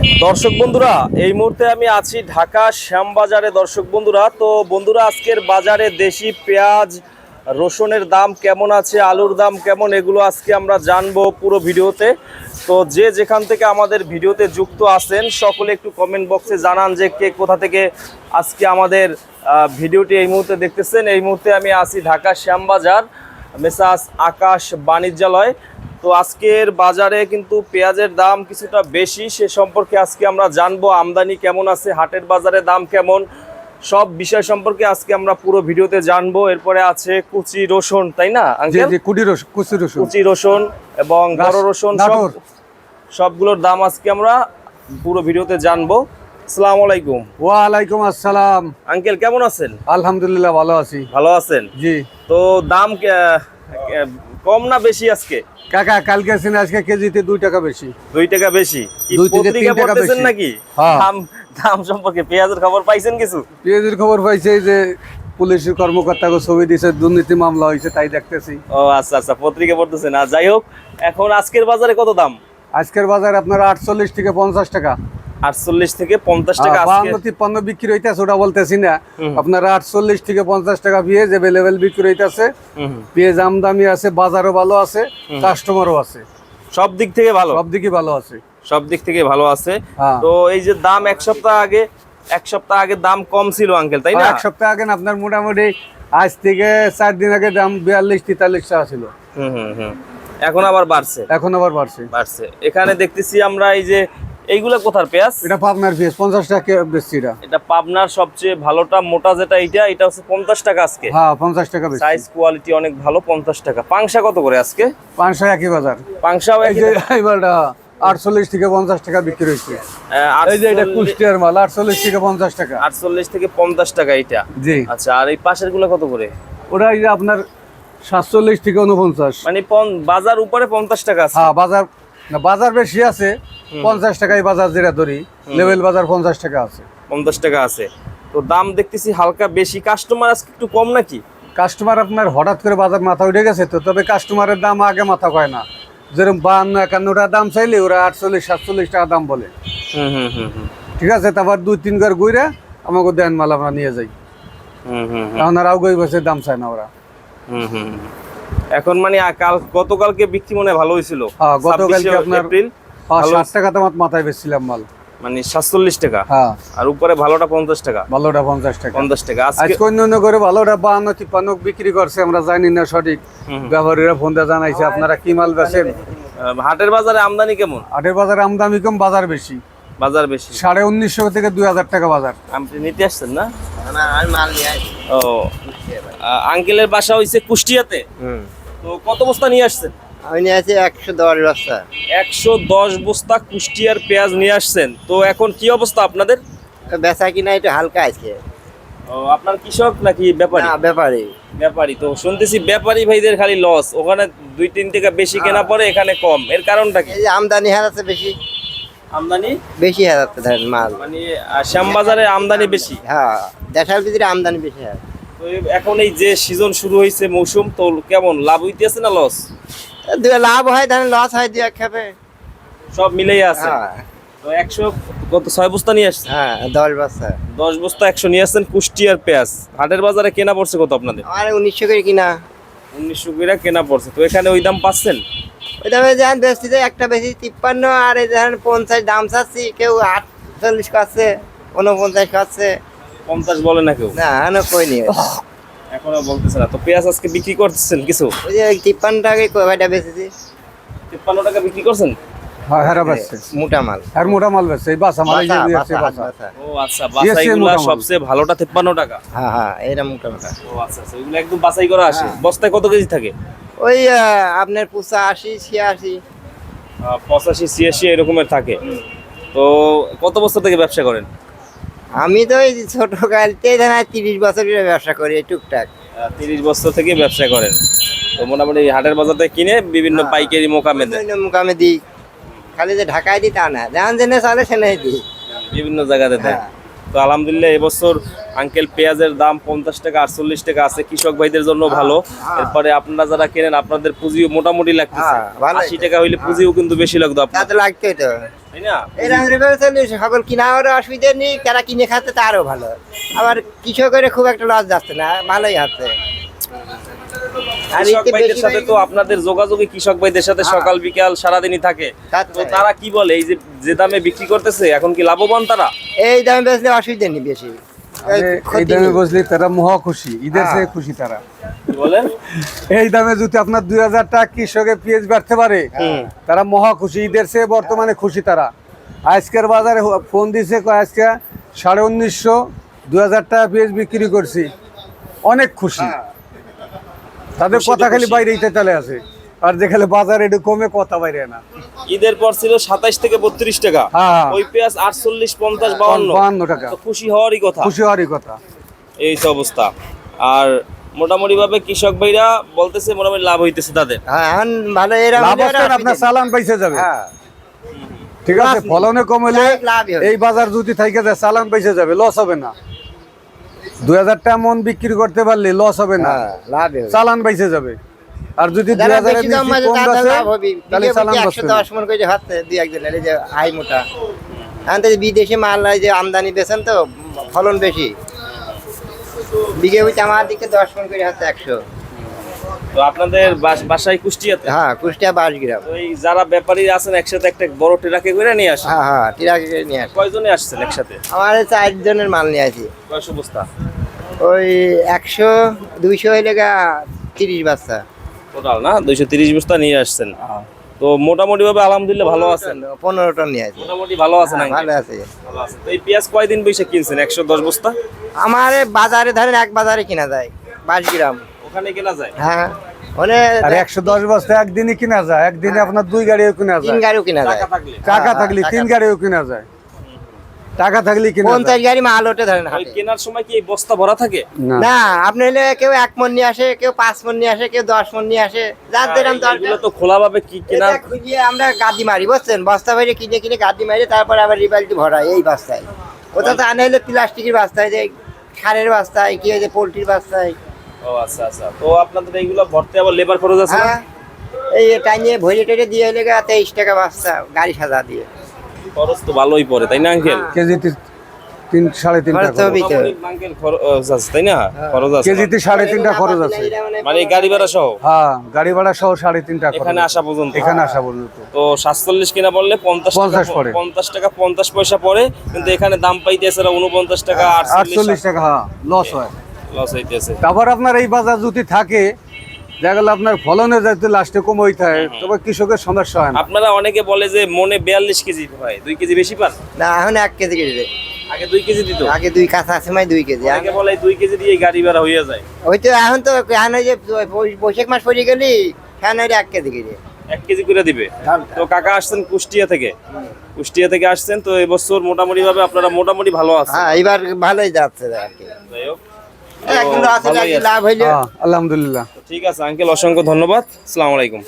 দর্শক বন্ধুরা, এই মুহূর্তে আমি আছি ঢাকা শ্যামবাজারে। দর্শক বন্ধুরা, তো বন্ধুরা, আজকের বাজারে দেশি পেঁয়াজ, রসুনের দাম কেমন আছে, আলুর দাম কেমন, এগুলো আজকে আমরা জানব পুরো ভিডিওতে। তো যে যেখান থেকে আমাদের ভিডিওতে যুক্ত আছেন, সকলে একটু কমেন্ট বক্সে জানান যে কে কোথা থেকে আজকে আমাদের ভিডিওটি এই মুহূর্তে দেখতেছেন। এই মুহূর্তে আমি আছি ঢাকা শ্যামবাজার, মেসাস আকাশ বাণিজ্যালয়। তো আজকের বাজারে কিন্তু পেঁয়াজের দাম কিছুটা বেশি সে সম্পর্কে আজকে আমরা জানব আমদানি কেমন আছে হাটের বাজারে দাম কেমন সব বিষয় সম্পর্কে আজকে আমরা পুরো ভিডিওতে জানব। এরপরে আছে কুচি রসুন তাই না কুটি রসুন কুচি রসুন। কুচি রসুন এবং বড় রসুন সবগুলোর দাম আজকে আমরা পুরো ভিডিওতে জানব। আসসালামু আলাইকুম। ওয়ালাইকুম আসসালাম। আঙ্কেল কেমন আছেন? আলহামদুলিল্লাহ ভালো আছি। ভালো আছেন? জি। তো দাম কম না বেশি আজকে? কাকা কালকে সিনে আজকে কেজিতে দুই টাকা বেশি। দুই টাকা বেশি। পত্রিকা পড়তেছেন নাকি? হ্যাঁ। দাম দাম সম্পর্কে পেঁয়াজের খবর পাইছেন কিছু? পেঁয়াজের খবর পাইছে যে পুলিশের কর্মকর্তাকে ছবি দিয়েছে দুর্নীতি মামলা হয়েছে তাই দেখতেছি। ও আচ্ছা আচ্ছা পত্রিকা পড়তেছেন। আর যাই হোক এখন আজকের বাজারে কত দাম? আজকের বাজার আপনার আটচল্লিশ থেকে পঞ্চাশ টাকা। আটচল্লিশ থেকে পঞ্চাশ টাকা তিপ্পান্ন বিক্রি হইতেছে ওটা বলতেছি না। আপনার আটচল্লিশ থেকে পঞ্চাশ টাকা পেঁয়াজ অ্যাভেলেবেল বিক্রি হইতেছে। হুম, হুম। পেঁয়াজ আমদামি আছে বাজারও ভালো আছে কাস্টমারও আছে। সব দিক থেকে ভালো? সব দিকে ভালো আছে। সব দিক থেকে ভালো আছে। হ্যাঁ। তো এই যে দাম এক সপ্তাহ আগে এক সপ্তাহ আগে দাম কম ছিল আঙ্কেল তাই না? এক সপ্তাহ আগে আপনার মোটামুটি আজ থেকে চার দিন আগে দাম বিয়াল্লিশ তেতাল্লিশ টাকা ছিল। হুম হুম হুম। এখন আবার বাড়ছে? এখন আবার বাড়ছে। বাড়ছে। এখানে দেখতেছি আমরা এই যে এইগুলা কোথার পেঁয়াজ? এটা পাবনার পিস পঞ্চাশ টাকা বেশি এটা। এটা পাবনার সবচেয়ে ভালোটা মোটা যেটা এইটা এটা হচ্ছে পঞ্চাশ টাকা আজকে। হ্যাঁ পঞ্চাশ টাকা সাইজ কোয়ালিটি অনেক ভালো পঞ্চাশ টাকা। পাংশা কত করে আজকে? পাঁচশো একই বাজার। পাংশাও এই আটচল্লিশ থেকে পঞ্চাশ টাকা বিক্রি হয়েছে। এই যে এটা কুষ্টিয়ার মাল আটচল্লিশ থেকে পঞ্চাশ টাকা। আটচল্লিশ থেকে পঞ্চাশ টাকা এটা জি। আচ্ছা আর এই পাশেরগুলো কত করে? ওটা এই যে আপনার সাতচল্লিশ থেকে উনপঞ্চাশ মানে বাজার উপরে পঞ্চাশ টাকা হ্যাঁ বাজার না বাজার বেশি আছে পঞ্চাশ টাকায় বাজার যেটা ধরি লেভেল বাজার পঞ্চাশ টাকা আছে। পঞ্চাশ টাকা আছে। তো দাম দেখতেছি হালকা বেশি। কাস্টমার আজকে একটু কম নাকি? কাস্টমার আপনার হঠাৎ করে বাজার মাথা উঠে গেছে তো তবে কাস্টমারের দাম আগে মাথা কয় না। যেরকম বাহান্ন একান্ন টাকা দাম চাইলে ওরা আটচল্লিশ সাতচল্লিশ টাকা দাম বলে। হুম হুম হুম হুম। ঠিক আছে তারপর দুই তিন ঘর ঘুরে আমাকে দেন মাল আমরা নিয়ে যাই। হুম হুম হুম। এখন আর আউগাই বসে দাম চায় না ওরা। হুম হুম হুম। এখন মানে কাল গতকালকে বিক্রি মনে ভালো হয়েছিল। হ্যাঁ, গতকালকে আপনার- এপ্রিল। টাকা মাথায় বেচছিলাম মাল। মানে টাকা। হ্যাঁ। আর উপরে ভালোটা পঞ্চাশ টাকা। ভালোটা পঞ্চাশ টাকা। পঞ্চাশ টাকা। আজকে আজকে অন্য অন্য করে ভালোটা বাহান্ন তিপ্পান্ন বিক্রি করছে আমরা জানি না সঠিক। ব্যবহারীরা ফোন দিয়ে জানাইছে আপনারা কি মাল বেচেন? হাটের বাজারে আমদানি কেমন? আটের বাজার আমদামি কম বাজার বেশি। বাজার বেশি। সাড়ে উনিশশো থেকে দুই হাজার টাকা বাজার। আপনি নিতে আসছেন না? ও আঙ্কেলের বাসা হইছে কুষ্টিয়াতে। তো কত বস্তা নিয়ে আসছেন? আমি নিয়ে আছি একশো দশ বস্তা। একশো দশ বস্তা কুষ্টিয়ার পেঁয়াজ নিয়ে আসছেন। তো এখন কি অবস্থা আপনাদের? বেচা কিনা একটু হালকা আছে। ও, আপনার কৃষক নাকি ব্যাপারী? ব্যাপারে। ব্যাপারী তো শুনতেছি ব্যাপারী ভাইদের খালি লস। ওখানে দুই তিন টাকা বেশি কেনা পড়ে এখানে কম। এর কারণটা কি? আমদানি হারাচ্ছে বেশি। আমদানি? বেশি হারাচ্ছে ধরেন মাল। মানে শ্যামবাজারে আমদানি বেশি। হ্যাঁ দেশের ভিতরে আমদানি বেশি হয় তো এখন এই যে সিজন শুরু হয়েছে মৌসুম তো কেমন? লাভ হইতেছে না লস লাভ হয় ধরেন লস হয় দু এক খেপে। সব মিলেই আছে। হ্যাঁ। তো একশো কত ছয় বস্তা নিয়ে আসছে হ্যাঁ দশ বস্তা। দশ বস্তা একশো নিয়ে আসছেন কুষ্টিয়ার পেঁয়াজ। হাটের বাজারে কেনা পড়ছে কত আপনাদের? আমার উনিশশো করে কিনা। উনিশশো করে কেনা পড়ছে। তো এখানে ওই দাম পাচ্ছেন? ওই দামে যান বেশিতে একটা বেশি তিপ্পান্ন আর এই ধরেন পঞ্চাশ দাম চাচ্ছি কেউ আটচল্লিশ খাচ্ছে উনপঞ্চাশ খাচ্ছে পঞ্চাশ বলে না কেউ? না না কই নিয়ে এখনও বলতেছে না। তো পেঁয়াজ আজকে বিক্রি করতেছেন কিছু? ওই যে তিপ্পান্ন টাকায় কয়টা বেশিছি তিপ্পান্ন টাকা বিক্রি করছেন? হ্যাঁ হেরা বেচছে। মোটা মাল। আর মোটা মাল বেচছে এই বাসা মাল এই যে বাসা, বাসা, আছে বাসা। বাসা। ও আচ্ছা বাছাইগুলো মোটামুটি। সবচেয়ে ভালোটা তিপ্পান্ন টাকা? হ্যাঁ হ্যাঁ এটা মোটা মোটা ও আচ্ছা আচ্ছা ওইগুলো একদম বাছাই করা আসে। হ্যাঁ। বস্তায় কত কেজি থাকে? ওই আপনার পুষা আশি ছিয়াশি। আহ, পঁচাশি ছিয়াশি এরকমের থাকে। তো কত বছর থেকে ব্যবসা করেন? আমি তো ওই ছোট জানা আর তিরিশ বছর ব্যবসা করি টুকটাক। তিরিশ বছর থেকে ব্যবসা করেন। তো মোটামুটি হাটের বাজার থেকে কিনে বিভিন্ন হ্যাঁ। পাইকারি মোকামে মোকামে দিই। খালি যে ঢাকায় দিই তা না যেখান জেনে চলে সেনে দিই। বিভিন্ন জায়গাতে দেন। হ্যাঁ। তো আলহামদুলিল্লাহ এবছর আঙ্কেল পেঁয়াজের দাম পঞ্চাশ টাকা আটচল্লিশ টাকা আছে। কৃষক ভাইদের জন্য ভালো। এরপরে আপনারা যারা কেনেন আপনাদের পুঁজিও মোটামুটি লাগতেছে। হ্যাঁ, আশি টাকা হইলে পুঁজিও কিন্তু বেশি লাগতো তা আপনার। তো লাগতোই তো তাই না? সকল কিনার অসুবিধা নেই তারা কিনে তারও ভালো। আবার কৃষকের খুব একটা লস যাচ্ছে না ভালোই আছে। কৃষক ভাইদের সাথে তো আপনাদের কৃষক ভাইদের সাথে হ্যাঁ। সকাল বিকাল সারাদিনই থাকে। তো। তারা কি বলে? এই যে যে দামে বিক্রি করতেছে এখন কি লাভবান তারা? এই দামে বেচলে অসুবিধা নেই বেশি। এই এই দামে বসলে তারা মহা খুশি ঈদের হ্যাঁ। চেয়ে খুশি তারা। বলেন? এই দামে যদি আপনার দুই হাজার টাকা কৃষকে পেঁয়াজ বাড়তে পারে তারা মহা খুশি ঈদের চেয়ে বর্তমানে খুশি তারা। আজকের বাজারে ফোন দিছে কয় আজকে সাড়ে উনিশশো দুই হাজার টাকা পেঁয়াজ বিক্রি করছি। অনেক খুশি। তাদের কথা খালি খুশি। বাইরে চলে আসে। আর যেখানে বাজার একটু কমে কথা বাইরে না। ঈদের পর ছিল সাতাইশ থেকে বত্রিশ টাকা। হ্যাঁ। ওই পেঁয়াজ আটচল্লিশ পঞ্চাশ বাউন্ন। বাহান্ন টাকা। খুশি হওয়ারই কথা। খুশি হওয়ারই কথা। এই তো অবস্থা। আর মোটামুটি ভাবে কৃষক ভাইরা বলতেছে মোটামুটি লাভ হইতেছে তাদের। হ্যাঁ লাভ হলে আপনার। চালান পাইছে যাবে। হ্যাঁ। ঠিক আছে ফলনে কম হলে লাভ- লাভই হবে। এই বাজার যদি থাকে যায় চালান পাইছে যাবে লস হবে না। দুই হাজার টাকা মন বিক্রি করতে পারলে লস হবে না। হ্যাঁ চালান যাবে। আর যদি দুই তাহলে চালান। দশ মন করে দুই যে হাই মোটা। এখন বিদেশি মাল যে আমদানি বেছেন তো ফলন বেশি। বিঘে আমার দিকে দশ মন করে হাতে একশো। তো আপনাদের বাস- বাসায় কুষ্টিয়াতে? হ্যাঁ কুষ্টিয়া বাস গ্রাম তো এই যারা ব্যাপারী আছেন একসাথে একটা বড় ট্রাকে করে নিয়ে আসেন? হ্যাঁ হ্যাঁ টিরাকে করে নিয়ে আসি। কয়জনে আসছেন একসাথে? আমার চারজনের মাল নিয়ে আসি। কয়শো বস্তা ওই একশো দুইশো হইলে তিরিশ বাচ্চা। টোটাল না? দুইশো তিরিশ বস্তা নিয়ে আসছেন। হ্যাঁ। তো মোটামুটি ভাবে আলহামদুলিল্লাহ ভালো আছেন? পনেরো টন নিয়ে আসি। মোটামুটি ভালো আছেন হ্যাঁ? ভালো আছে। ভালো আছেন। তো এই পেঁয়াজ কয়দিন বৈশাখ কিনছেন? একশো দশ বস্তা? আমার বাজারে ধরেন এক বাজারে কিনা যায় বাইশ গ্রাম ওখানে কেনা যায়? হ্যাঁ মানে আর একশো দশ বস্তা একদিনই কিনা যায়। একদিনে আপনার দুই গাড়িও কিনা তিন গাড়িও কিনা যায়। টাকা থাকলে। টাকা হ্যাঁ, থাকলে টাকা তিন গাড়িও কিনা যায়। টাকা থাকলে কিনা পঞ্চাশ গাড়ি মাল ওঠে ধরেন কেনার সময় কি বস্তা ভরা থাকে? না। না আপনি হলে কেউ এক মন নিয়ে আসে কেউ পাঁচ মন নিয়ে আসে কেউ দশ মন নিয়ে আসে। যার যেরকম দরকার। তো খোলা ভাবে কি কেনা এটা খুঁজিয়ে আমরা গাদি মারি বুঝছেন? বস্তা ভরে কিনে কিনে গাদি মারি তারপর আবার রিবালটি ভরাই এই বস্তায়। ওটা তো আনা হলে প্লাস্টিকের বস্তায় যে সারের বস্তায় কি হয়েছে পোলট্রির বস্তায়। ও আচ্ছা আচ্ছা। তো আপনাদের এইগুলো ভরতে আবার লেবার খরচ আছে না? হ্যাঁ। এই টাইমে ভরে টেরে দিয়ে হলে তেইশ টাকা বস্তা গাড়ি সাজা দিয়ে। খরচ তো ভালোই পড়ে তাই না আঙ্কেল? কেজিতে তিন সাড়ে তিন খরচ টাকা তো হবে। আঙ্কেল খরচ আছে তাই না? খরচ আছে। কেজিতে সাড়ে তিনটা খরচ আছে। মানে গাড়ি ভাড়া সহ? হ্যাঁ গাড়ি ভাড়া সহ সাড়ে তিনটা এখানে আসা পর্যন্ত? এখানে আসা পর্যন্ত। তো সাতচল্লিশ কিনা বললে পঞ্চাশ 50 টাকা পড়ে। পঞ্চাশ টাকা পঞ্চাশ পয়সা পড়ে কিন্তু এখানে দাম পাইতেছে উনপঞ্চাশ টাকা আটচল্লিশ আটচল্লিশ টাকা হ্যাঁ লস হয়। লস হইতেছে। তারপর আপনার এই বাজার যদি থাকে দেখা গেল আপনার ফলনে যাতে লাস্টে কম হইতে হয় তবে কৃষকের সমস্যা হয় না। আপনারা অনেকে বলে যে মনে বিয়াল্লিশ কেজি হয় দুই কেজি বেশি পান? না এখন এক কেজি কেজি আগে দুই কেজি দিত? আগে দুই কাঁচা সময় দুই কেজি অনেকে বলে দুই কেজি দিয়ে গাড়ি ভাড়া হয়ে যায়। ওই তো এখন তো এখন ওই যে বৈশাখ মাস পড়ে গেলি এখন ওই এক কেজি কেজি এক কেজি করে দিবে। তো কাকা আসছেন কুষ্টিয়া থেকে। কুষ্টিয়া থেকে আসছেন তো এবছর মোটামুটি ভাবে আপনারা মোটামুটি ভালো আছেন। হ্যাঁ এবার ভালোই যাচ্ছে আর কি। যাই হোক। হ্যাঁ, আলহামদুলিল্লাহ। ঠিক আছে আঙ্কেল অসংখ্য ধন্যবাদ। আসসালামু আলাইকুম।